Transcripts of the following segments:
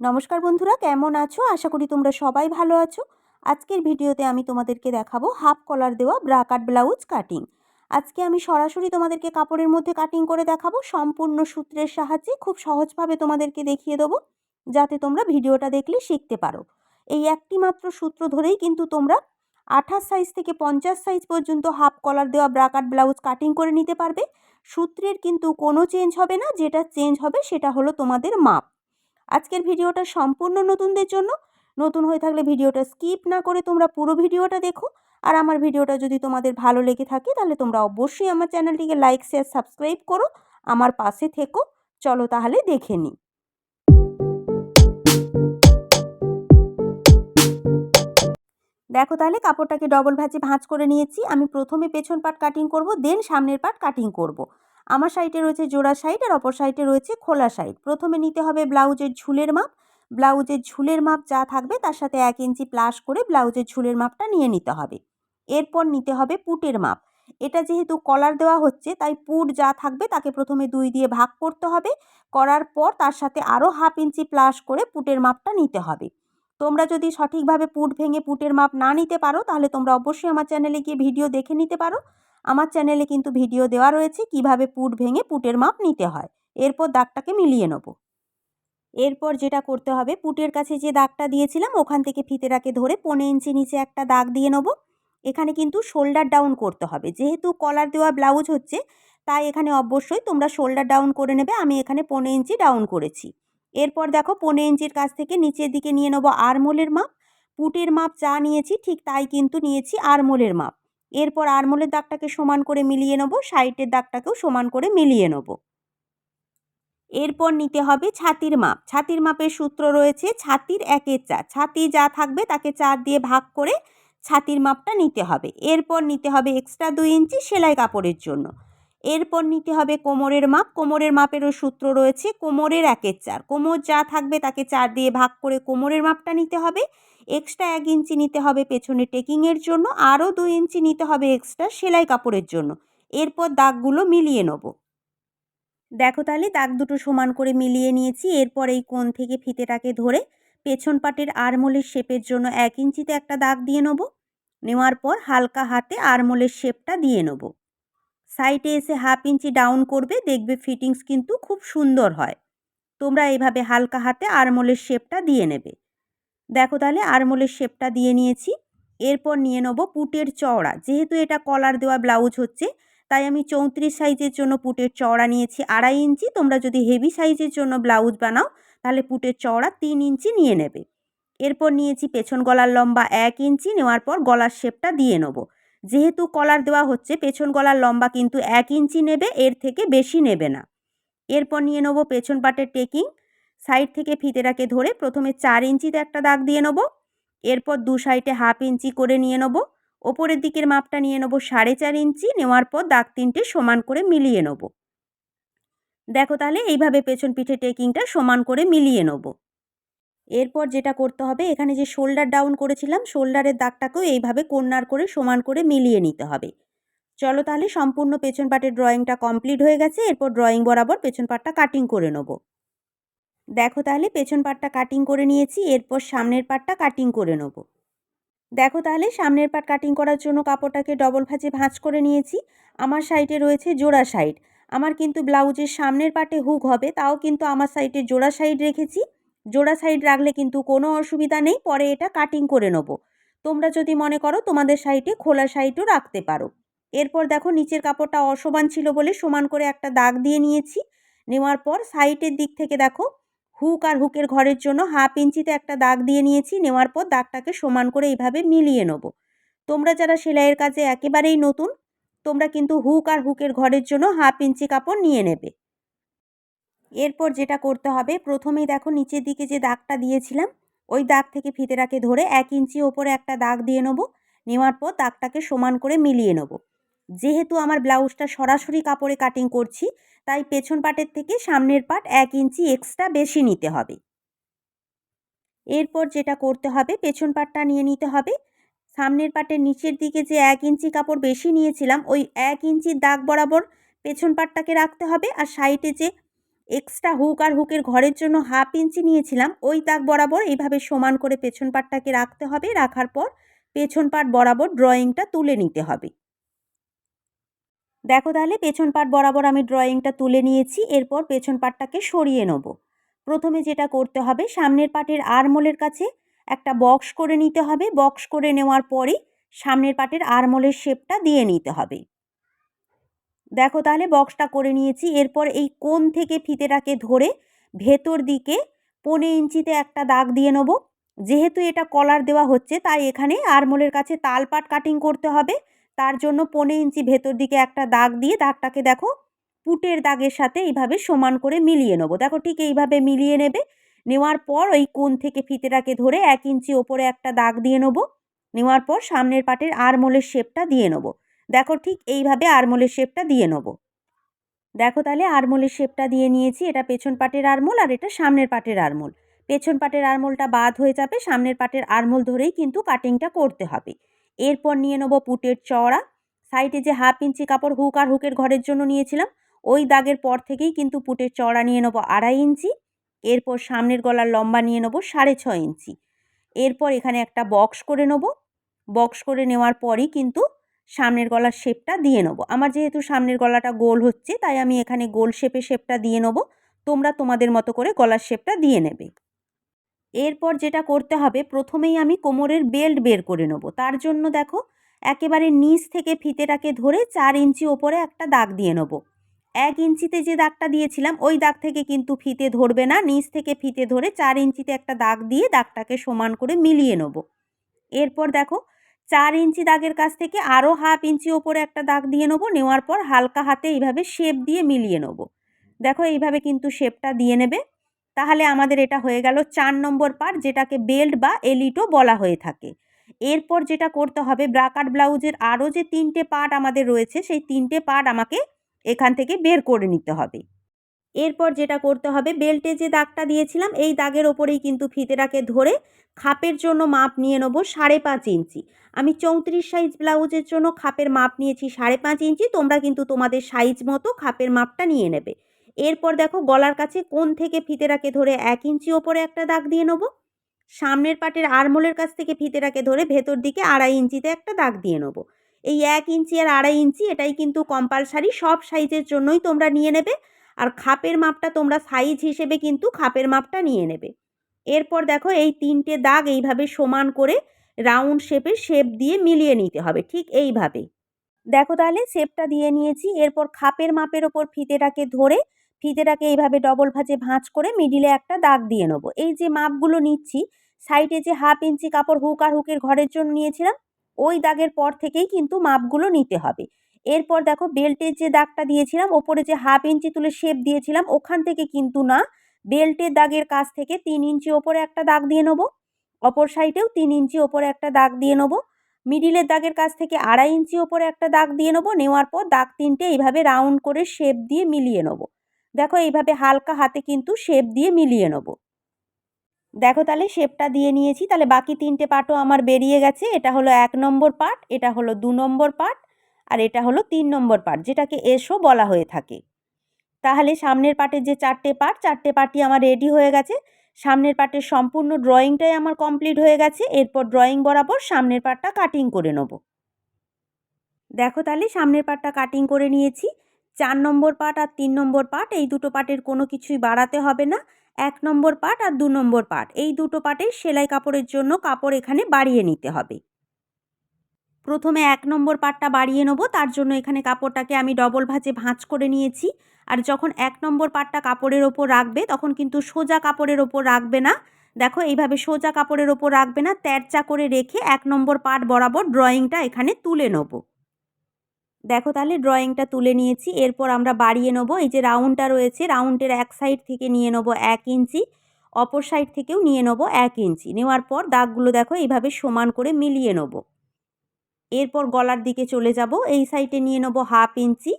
নমস্কার বন্ধুরা, কেমন আছো? আশা করি তোমরা সবাই ভালো আছো। আজকের ভিডিওতে আমি তোমাদেরকে দেখাবো হাফ কলার দেওয়া ব্রা কাট ব্লাউজ কাটিং। আজকে আমি সরাসরি তোমাদেরকে কাপড়ের মধ্যে কাটিং করে দেখাবো। সম্পূর্ণ সূত্রের সাহায্যে খুব সহজভাবে তোমাদেরকে দেখিয়ে দেবো, যাতে তোমরা ভিডিওটা দেখলে শিখতে পারো। এই একটি মাত্র সূত্র ধরেই কিন্তু তোমরা আঠাশ সাইজ থেকে পঞ্চাশ সাইজ পর্যন্ত হাফ কলার দেওয়া ব্রা কাট ব্লাউজ কাটিং করে নিতে পারবে। সূত্রের কিন্তু কোনো চেঞ্জ হবে না, যেটা চেঞ্জ হবে সেটা হলো তোমাদের মাপ। আজকের ভিডিওটা সম্পূর্ণ নতুনদের জন্য। নতুন হয়ে থাকলে ভিডিওটা স্কিপ না করে তোমরা পুরো ভিডিওটা দেখো। আর আমার ভিডিওটা যদি তোমাদের ভালো লেগে থাকে, তাহলে তোমরা অবশ্যই আমার চ্যানেলটিকে লাইক, শেয়ার, সাবস্ক্রাইব করো। আমার পাশে থেকো। চলো তাহলে দেখে নিই। দেখো তাহলে কাপড়টাকে ডবল ভাঁজে ভাঁজ করে নিয়েছি। আমি প্রথমে পেছন পাট কাটিং করব দেন সামনের পাট কাটিং করব। আমার সাইডে রয়েছে জোড়া সাইড আর অপর সাইডে রয়েছে খোলা সাইড। প্রথমে নিতে হবে ব্লাউজের ঝুলের মাপ। ব্লাউজের ঝুলের মাপ যা থাকবে তার সাথে এক ইঞ্চি প্লাস করে ব্লাউজের ঝুলের মাপটা নিয়ে নিতে হবে। এরপর নিতে হবে পুটের মাপ। এটা যেহেতু কলার দেওয়া হচ্ছে তাই পুট যা থাকবে তাকে প্রথমে দুই দিয়ে ভাগ করতে হবে। করার পর তার সাথে আরও হাফ ইঞ্চি প্লাস করে পুটের মাপটা নিতে হবে। তোমরা যদি সঠিকভাবে পুট ভেঙে পুটের মাপ না নিতে পারো তাহলে তোমরা অবশ্যই আমার চ্যানেলে গিয়ে ভিডিও দেখে নিতে পারো। আমার চ্যানেলে কিন্তু ভিডিও দেওয়া রয়েছে কীভাবে পুট ভেঙে পুটের মাপ নিতে হয়। এরপর দাগটাকে মিলিয়ে নেব। এরপর যেটা করতে হবে, পুটের কাছে যে দাগটা দিয়েছিলাম, ওখান থেকে ফিতেটাকে ধরে পনেরো ইঞ্চি নিচে একটা দাগ দিয়ে নেব। এখানে কিন্তু শোল্ডার ডাউন করতে হবে। যেহেতু কলার দেওয়া ব্লাউজ হচ্ছে, তাই এখানে অবশ্যই তোমরা শোল্ডার ডাউন করে নেবে। আমি এখানে পনেরো ইঞ্চি ডাউন করেছি। এরপর দেখো, পনেরো ইঞ্চির কাছ থেকে নিচের দিকে নিয়ে নেব আরমোলের মাপ। পুটের মাপ যা নিয়েছি, ঠিক তাই কিন্তু নিয়েছি আরমোলের মাপ। এরপর আরমোলের দাগটাকে সমান করে মিলিয়ে নেব সাইডের দাগটাকেও সমান করে মিলিয়ে নেব। এরপর নিতে হবে ছাতির মাপ। ছাতির মাপের সূত্র রয়েছে ছাতির একের চা ছাতি যা থাকবে তাকে চার দিয়ে ভাগ করে ছাতির মাপটা নিতে হবে। এরপর নিতে হবে এক্সট্রা দুই ইঞ্চি সেলাই কাপড়ের জন্য। এরপর নিতে হবে কোমরের মাপ। কোমরের মাপেরও সূত্র রয়েছে কোমরের একের চার। কোমর যা থাকবে তাকে চার দিয়ে ভাগ করে কোমরের মাপটা নিতে হবে। এক্সট্রা এক ইঞ্চি নিতে হবে পেছনে টেকিংয়ের জন্য, আরও দুই ইঞ্চি নিতে হবে এক্সট্রা সেলাই কাপড়ের জন্য। এরপর দাগগুলো মিলিয়ে নেব। দেখো তাহলে, দাগ দুটো সমান করে মিলিয়ে নিয়েছি। এরপর এই কোণ থেকে ফিতেটাকে ধরে পেছন পাটের আরমোলের শেপের জন্য এক ইঞ্চিতে একটা দাগ দিয়ে নেব। নেওয়ার পর হালকা হাতে আরমোলের শেপটা দিয়ে নেব। সাইডে এসে হাফ ইঞ্চি ডাউন করবে, দেখবে ফিটিংস কিন্তু খুব সুন্দর হয়। তোমরা এইভাবে হালকা হাতে আরমোলের শেপটা দিয়ে নেবে। দেখো তাহলে আরমোলের শেপটা দিয়ে নিয়েছি। এরপর নিয়ে নেব পুটের চওড়া। যেহেতু এটা কলার দেওয়া ব্লাউজ হচ্ছে, তাই আমি চৌত্রিশ সাইজের জন্য পুটের চওড়া নিয়েছি। আড়াই ইঞ্চি, তোমরা যদি হেভি সাইজের জন্য ব্লাউজ বানাও, তাহলে পুটের চওড়া তিন ইঞ্চি নিয়ে নেবে। এরপর নিয়েছি পেছন গলার লম্বা এক ইঞ্চি, নেওয়ার পর গলার শেপটা দিয়ে নেব। যেহেতু কলার দেওয়া হচ্ছে, পেছন গলার লম্বা কিন্তু এক ইঞ্চি নেবে, এর থেকে বেশি নেবে না। এরপর নিয়ে নেব পেছন পাটের টেকিং। সাইড থেকে ফিতেটাকে ধরে প্রথমে চার ইঞ্চিতে একটা দাগ দিয়ে নেব। এরপর দু সাইডে হাফ ইঞ্চি করে নিয়ে নেব। ওপরের দিকের মাপটা নিয়ে নেব সাড়ে চার ইঞ্চি, নেওয়ার পর দাগ তিনটে সমান করে মিলিয়ে নেব। দেখো তাহলে এইভাবে পেছন পিঠে টেকিংটা সমান করে মিলিয়ে নেব। এরপর যেটা করতে হবে, এখানে যে শোল্ডার ডাউন করেছিলাম, শোল্ডারের দাগটাকেও এইভাবে কন্যার করে সমান করে মিলিয়ে নিতে হবে। চলো তাহলে সম্পূর্ণ পেছন পাটের ড্রয়িংটা কমপ্লিট হয়ে গেছে, এরপর ড্রয়িং বরাবর পেছন পাটটা কাটিং করে নেব। দেখো তাহলে পেছন পাটটা কাটিং করে নিয়েছি, এরপর সামনের পাটটা কাটিং করে নেব। দেখো তাহলে সামনের পাট কাটিং করার জন্য কাপড়টাকে ডবল ভাঁজে ভাঁজ করে নিয়েছি। আমার সাইডে রয়েছে জোড়া সাইড আমার কিন্তু ব্লাউজের সামনের পাটে হুক হবে, তাও কিন্তু আমার সাইডে জোড়া সাইড রেখেছি। জোড়া সাইড রাখলে কিন্তু কোনো অসুবিধা নেই, পরে এটা কাটিং করে নেব। তোমরা যদি মনে করো তোমাদের সাইডে খোলা সাইডও রাখতে পারো। এরপর দেখো নিচের কাপড়টা অসমান ছিল বলে সমান করে একটা দাগ দিয়ে নিয়েছি। নেওয়ার পর সাইডের দিক থেকে দেখো হুক আর হুকের ঘরের জন্য হাফ ইঞ্চিতে একটা দাগ দিয়ে নিয়েছি, নেওয়ার পর দাগটাকে সমান করে এইভাবে মিলিয়ে নেব। তোমরা যারা সেলাইয়ের কাজে একেবারেই নতুন, তোমরা কিন্তু হুক আর হুকের ঘরের জন্য হাফ ইঞ্চি কাপড় নিয়ে নেবে। এরপর যেটা করতে হবে, প্রথমেই দেখো নিচের দিকে যে দাগটা দিয়েছিলাম, ওই দাগ থেকে ফিতেরাকে ধরে এক ইঞ্চি ওপরে একটা দাগ দিয়ে নেব, নেওয়ার পর দাগটাকে সমান করে মিলিয়ে নেব। যেহেতু আমার ব্লাউজটা সরাসরি কাপড়ে কাটিং করছি, তাই পেছন পাটের থেকে সামনের পাট এক ইঞ্চি এক্সট্রা বেশি নিতে হবে। এরপর যেটা করতে হবে, পেছন পাটটা নিয়ে নিতে হবে। সামনের পাটের নিচের দিকে যে এক ইঞ্চি কাপড় বেশি নিয়েছিলাম, ওই এক ইঞ্চির দাগ বরাবর পেছন পাটটাকে রাখতে হবে আর সাইডে যে এক্সট্রা হুক আর হুকের ঘরের জন্য হাফ ইঞ্চি নিয়েছিলাম, ওই দাগ বরাবর এইভাবে সমান করে পেছন পাটটাকে রাখতে হবে। রাখার পর পেছন পাট বরাবর ড্রয়িংটা তুলে নিতে হবে। দেখো তাহলে পেছন পাট বরাবর আমি ড্রয়িংটা তুলে নিয়েছি, এরপর পেছন পাটটাকে সরিয়ে নেব। প্রথমে যেটা করতে হবে, সামনের পাটের আরমোলের কাছে একটা বক্স করে নিতে হবে। বক্স করে নেওয়ার পরই সামনের পাটের আরমোলের শেপটা দিয়ে নিতে হবে। দেখো তাহলে বক্সটা করে নিয়েছি, এরপর এই কোণ থেকে ফিতেটাকে ধরে ভেতর দিকে পনে ইঞ্চিতে একটা দাগ দিয়ে নেব। যেহেতু এটা কলার দেওয়া হচ্ছে, তাই এখানে আরমোলের কাছে তালপাট কাটিং করতে হবে। তার জন্য পনে ইঞ্চি ভেতর দিকে একটা দাগ দিয়ে দাগটাকে দেখো পুটের দাগের সাথে এইভাবে সমান করে মিলিয়ে নেব। দেখো ঠিক এইভাবে মিলিয়ে নেবে। নেওয়ার পর ওই কোণ থেকে ফিতেটাকে ধরে এক ইঞ্চি ওপরে একটা দাগ দিয়ে নেব। নেওয়ার পর সামনের পাটের আরমোলের শেপটা দিয়ে নেব। দেখো ঠিক এইভাবে আরমোলের শেপটা দিয়ে নেব। দেখো তাহলে আরমোলের শেপটা দিয়ে নিয়েছি। এটা পেছন পাটের আরমোল আর এটা সামনের পাটের আরমোল। পেছন পাটের আরমোলটা বাদ হয়ে যাবে। সামনের পাটের আরমোল ধরেই কিন্তু কাটিংটা করতে হবে। এরপর নিয়ে নেব পুটের চওড়া। সাইডে যে হাফ ইঞ্চি কাপড় হুক আর হুকের ঘরের জন্য নিয়েছিলাম, ওই দাগের পর থেকেই কিন্তু পুটের চওড়া নিয়ে নেব আড়াই ইঞ্চি। এরপর সামনের গলার লম্বা নিয়ে নেব সাড়ে ছ ইঞ্চি। এরপর এখানে একটা বক্স করে নেব। বক্স করে নেওয়ার পরই কিন্তু সামনের গলার শেপটা দিয়ে নেব। আমার যেহেতু সামনের গলাটা গোল হচ্ছে, তাই আমি এখানে গোল শেপে শেপটা দিয়ে নেব। তোমরা তোমাদের মতো করে গলার শেপটা দিয়ে নেবে। এরপর যেটা করতে হবে, প্রথমেই আমি কোমরের বেল্ট বের করে নেব। তার জন্য দেখো, একেবারে নিচ থেকে ফিতেটাকে ধরে চার ইঞ্চি ওপরে একটা দাগ দিয়ে নেব। এক ইঞ্চিতে যে দাগটা দিয়েছিলাম, ওই দাগ থেকে কিন্তু ফিতে ধরবে না। নিচ থেকে ফিতে ধরে চার ইঞ্চিতে একটা দাগ দিয়ে দাগটাকে সমান করে মিলিয়ে নেব। এরপর দেখো, চার ইঞ্চি দাগের কাছ থেকে আরও হাফ ইঞ্চি ওপরে একটা দাগ দিয়ে নেব। নেওয়ার পর হালকা হাতে এইভাবে শেপ দিয়ে মিলিয়ে নেব। দেখো, এইভাবে কিন্তু শেপটা দিয়ে নেবে। তাহলে আমাদের এটা হয়ে গেল চার নম্বর পার্ট যেটাকে বেল্ট বা এলিটো বলা হয়ে থাকে। এরপর যেটা করতে হবে ব্রাকাট ব্লাউজের আরও যে তিনটে পার্ট আমাদের রয়েছে, সেই তিনটে পার্ট আমাকে এখান থেকে বের করে নিতে হবে। এরপর যেটা করতে হবে বেল্টে যে দাগটা দিয়েছিলাম, এই দাগের ওপরেই কিন্তু ফিতেটাকে ধরে খাপের জন্য মাপ নিয়ে নেব সাড়ে পাঁচ ইঞ্চি। আমি চৌত্রিশ সাইজ ব্লাউজের জন্য খাপের মাপ নিয়েছি সাড়ে পাঁচ ইঞ্চি, তোমরা কিন্তু তোমাদের সাইজ মতো খাপের মাপটা নিয়ে নেবে। এরপর দেখো গলার কাছে কোন থেকে ফিতেটাকে ধরে এক ইঞ্চি ওপরে একটা দাগ দিয়ে নেব। সামনের পাটের আরমোলের কাছ থেকে ফিতেটাকে ধরে ভেতর দিকে আড়াই ইঞ্চিতে একটা দাগ দিয়ে নেব। এই এক ইঞ্চি আর আড়াই ইঞ্চি এটাই কিন্তু কম্পালসারি সব সাইজের জন্যই তোমরা নিয়ে নেবে। আর খাপের মাপটা তোমরা সাইজ হিসেবে কিন্তু খাপের মাপটা নিয়ে নেবে। এরপর দেখো এই তিনটে দাগ এইভাবে সমান করে রাউন্ড শেপের শেপ দিয়ে মিলিয়ে নিতে হবে, ঠিক এইভাবে। দেখো তাহলে শেপটা দিয়ে নিয়েছি। এরপর খাপের মাপের ওপর ফিতেটাকে ধরে ফিতেটাকে এইভাবে ডবল ভাঁজে ভাঁজ করে মিডিলে একটা দাগ দিয়ে নেব। এই যে মাপগুলো নিচ্ছি সাইডে যে হাফ ইঞ্চি কাপড় হুক আর হুকের ঘরের জন্য নিয়েছিলাম, ওই দাগের পর থেকেই কিন্তু মাপগুলো নিতে হবে। এরপর দেখো বেল্টের যে দাগটা দিয়েছিলাম, ওপরে যে হাফ ইঞ্চি তুলে শেপ দিয়েছিলাম, ওখান থেকে কিন্তু না বেল্টের দাগের কাছ থেকে তিন ইঞ্চি ওপরে একটা দাগ দিয়ে নেব, অপর সাইডেও তিন ইঞ্চি ওপরে একটা দাগ দিয়ে নেব মিডিলের দাগের কাছ থেকে আড়াই ইঞ্চি ওপরে একটা দাগ দিয়ে নেব, নেওয়ার পর দাগ তিনটে এইভাবে রাউন্ড করে শেপ দিয়ে মিলিয়ে নেব। দেখো এইভাবে হালকা হাতে কিন্তু শেপ দিয়ে মিলিয়ে নেব। দেখো তাহলে শেপটা দিয়ে নিয়েছি, তাহলে বাকি তিনটে পার্টও আমার বেরিয়ে গেছে। এটা হলো এক নম্বর পার্ট এটা হলো দু নম্বর পার্ট আর এটা হলো তিন নম্বর পার্ট যেটাকে এসও বলা হয়ে থাকে। তাহলে সামনের পার্টের যে চারটে পার্ট চারটে পার্টই আমার রেডি হয়ে গেছে। সামনের পার্টের সম্পূর্ণ ড্রয়িংটাই আমার কমপ্লিট হয়ে গেছে। এরপর ড্রয়িং বরাবর সামনের পার্টটা কাটিং করে নেব। দেখো তাহলে সামনের পার্টটা কাটিং করে নিয়েছি। চার নম্বর পার্ট আর তিন নম্বর পার্ট, এই দুটো পার্টের কোনো কিছুই বাড়াতে হবে না। এক নম্বর পার্ট আর দু নম্বর পার্ট, এই দুটো পার্টের সেলাই কাপড়ের জন্য কাপড় এখানে বাড়িয়ে নিতে হবে। প্রথমে এক নম্বর পার্টটা বাড়িয়ে নেব, তার জন্য এখানে কাপড়টাকে আমি ডবল ভাঁজে ভাঁজ করে নিয়েছি। আর যখন এক নম্বর পাটটা কাপড়ের ওপর রাখবে, তখন কিন্তু সোজা কাপড়ের ওপর রাখবে না। দেখো, এইভাবে সোজা কাপড়ের ওপর রাখবে না, তেরচা করে রেখে এক নম্বর পাট বরাবর ড্রয়িংটা এখানে তুলে নেব। দেখো তাহলে ড্রয়িংটা তুলে নিয়েছি, এরপর আমরা বাড়িয়ে নেব, এই যে রাউন্ডটা রয়েছে রাউন্ডের এক সাইড থেকে নিয়ে নেব এক ইঞ্চি, অপর সাইড থেকেও নিয়ে নেব এক ইঞ্চি, নেওয়ার পর দাগগুলো দেখো এইভাবে সমান করে মিলিয়ে নেব। এরপর গলার দিকে চলে যাব, এই সাইডে নিয়ে নেব হাফ ইঞ্চি,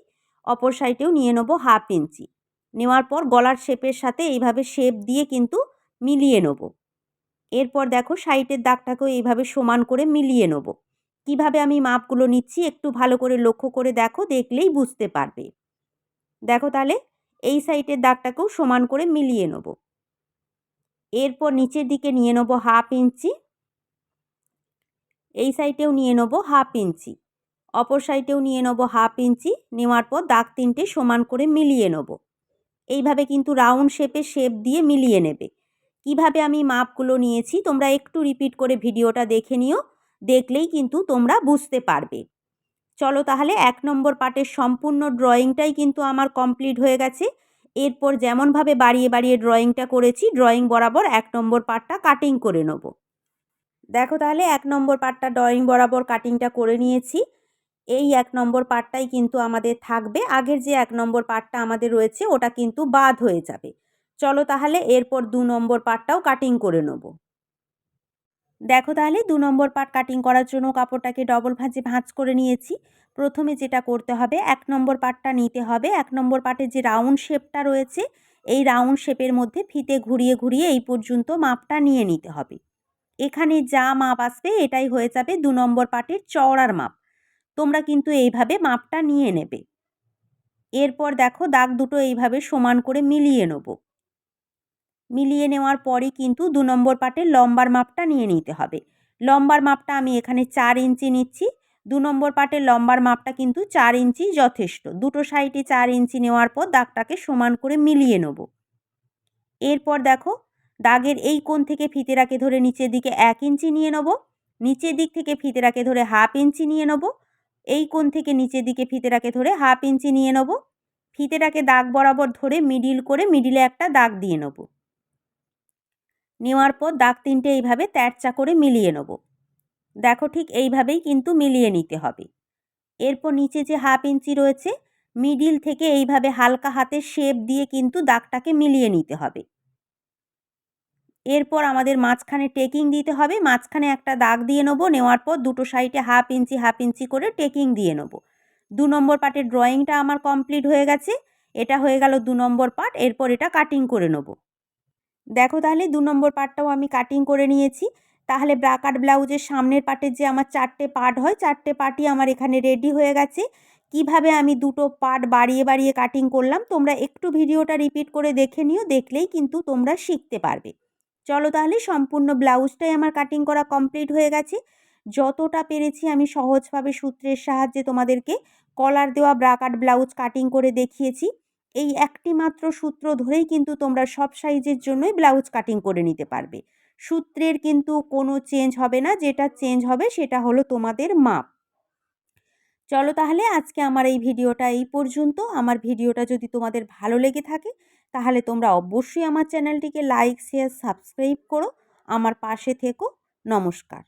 অপর সাইডেও নিয়ে নেব হাফ ইঞ্চি, নেওয়ার পর গলার শেপের সাথে এইভাবে শেপ দিয়ে কিন্তু মিলিয়ে নেব। এরপর দেখো সাইডের দাগটাকেও এইভাবে সমান করে মিলিয়ে নেব। কীভাবে আমি মাপগুলো নিচ্ছি একটু ভালো করে লক্ষ্য করে দেখো, দেখলেই বুঝতে পারবে। দেখো তাহলে, এই সাইডের দাগটাকেও সমান করে মিলিয়ে নেব। এরপর নিচের দিকে নিয়ে নেব হাফ ইঞ্চি। এই সাইডেও নিয়ে নেব হাফ ইঞ্চি। অপর সাইডেও নিয়ে নেব হাফ ইঞ্চি। নেওয়ার পর দাগ তিনটে সমান করে মিলিয়ে নেব। এইভাবে কিন্তু রাউন্ড শেপে শেপ দিয়ে মিলিয়ে নেবে। কীভাবে আমি মাপগুলো নিয়েছি তোমরা একটু রিপিট করে ভিডিওটা দেখে নিও। দেখলেই কিন্তু তোমরা বুঝতে পারবে। চলো তাহলে এক নম্বর পার্টের সম্পূর্ণ ড্রয়িংটাই কিন্তু আমার কমপ্লিট হয়ে গেছে। এরপর যেমনভাবে বাড়িয়ে বাড়িয়ে ড্রয়িংটা করেছি, ড্রয়িং বরাবর এক নম্বর পার্টটা কাটিং করে নেব। দেখো তাহলে এক নম্বর পার্টটা ড্রয়িং বরাবর কাটিংটা করে নিয়েছি। এই এক নম্বর পার্টটাই কিন্তু আমাদের থাকবে। আগের যে এক নম্বর পার্টটা আমাদের রয়েছে, ওটা কিন্তু বাদ হয়ে যাবে। চলো তাহলে এরপর দু নম্বর পার্টটাও কাটিং করে নেব। দেখো তাহলে দু নম্বর পার্ট কাটিং করার জন্য কাপড়টাকে ডবল ভাঁজে ভাঁজ করে নিয়েছি। প্রথমে যেটা করতে হবে, এক নম্বর পার্টটা নিতে হবে। এক নম্বর পার্টের যে রাউন্ড শেপটা রয়েছে, এই রাউন্ড শেপের মধ্যে ফিতে ঘুরিয়ে ঘুরিয়ে এই পর্যন্ত মাপটা নিয়ে নিতে হবে। এখানে যা মাপ আসবে, এটাই হয়ে যাবে দু নম্বর পার্টের চওড়ার মাপ। তোমরা কিন্তু এইভাবে মাপটা নিয়ে নেবে। এরপর দেখো দাগ দুটো এইভাবে সমান করে মিলিয়ে নেব। মিলিয়ে নেওয়ার পরে কিন্তু দু নম্বর পার্টের লম্বার মাপটা নিয়ে নিতে হবে। লম্বার মাপটা আমি এখানে চার ইঞ্চি নিচ্ছি। দু নম্বর পার্টের লম্বার মাপটা কিন্তু চার ইঞ্চি যথেষ্ট। দুটো সাইডে চার ইঞ্চি নেওয়ার পর দাগটাকে সমান করে মিলিয়ে নেব। এরপর দেখো, দাগের এই কোণ থেকে ফিতেরাকে ধরে নিচের দিকে এক ইঞ্চি নিয়ে নেব। নিচের দিক থেকে ফিতেরাকে ধরে হাফ ইঞ্চি নিয়ে নেব। এই কোণ থেকে নিচের দিকে ফিতেরাকে ধরে হাফ ইঞ্চি নিয়ে নেব। ফিতেটাকে দাগ বরাবর ধরে মিডিল করে মিডিলে একটা দাগ দিয়ে নেব। নেওয়ার পর দাগ তিনটে এইভাবে ত্যারচা করে মিলিয়ে নেব। দেখো ঠিক এইভাবেই কিন্তু মিলিয়ে নিতে হবে। এরপর নিচে যে হাফ ইঞ্চি রয়েছে, মিডিল থেকে এইভাবে হালকা হাতে শেপ দিয়ে কিন্তু দাগটাকে মিলিয়ে নিতে হবে। এরপর আমাদের মাঝখানে টেকিং দিতে হবে। মাঝখানে একটা দাগ দিয়ে নেব। নেওয়ার পর দুটো সাইডে হাফ ইঞ্চি হাফ ইঞ্চি করে টেকিং দিয়ে নেব। দু নম্বর পার্টের ড্রয়িংটা আমার কমপ্লিট হয়ে গেছে। এটা হয়ে গেল দু নম্বর পার্ট। এরপর এটা কাটিং করে নেব। দেখো তাহলে দু নম্বর পার্টটাও আমি কাটিং করে নিয়েছি। তাহলে ব্রাকাট ব্লাউজের সামনের পার্টের যে আমার চারটে পার্ট হয়, চারটে পার্টই আমার এখানে রেডি হয়ে গেছে। কীভাবে আমি দুটো পার্ট বাড়িয়ে বাড়িয়ে কাটিং করলাম, তোমরা একটু ভিডিওটা রিপিট করে দেখে নিও, দেখলেই কিন্তু তোমরা শিখতে পারবে। চলো তাহলে সম্পূর্ণ ব্লাউজটাই আমার কাটিং করা কমপ্লিট হয়ে গেছে। যতটা পেরেছি আমি সহজভাবে সূত্রের সাহায্যে তোমাদেরকে কলার দেওয়া ব্রাকাট ব্লাউজ কাটিং করে দেখিয়েছি। এই একটি মাত্র সূত্র ধরেই কিন্তু তোমরা সব সাইজের জন্যই ব্লাউজ কাটিং করে নিতে পারবে। সূত্রের কিন্তু কোনো চেঞ্জ হবে না, যেটা চেঞ্জ হবে সেটা হলো তোমাদের মাপ। চলো তাহলে আজকে আমার এই ভিডিওটা এই পর্যন্ত। আমার ভিডিওটা যদি তোমাদের ভালো লেগে থাকে, তাহলে তোমরা অবশ্যই আমার চ্যানেলটিকে লাইক শেয়ার সাবস্ক্রাইব করো। আমার পাশে থেকো। নমস্কার।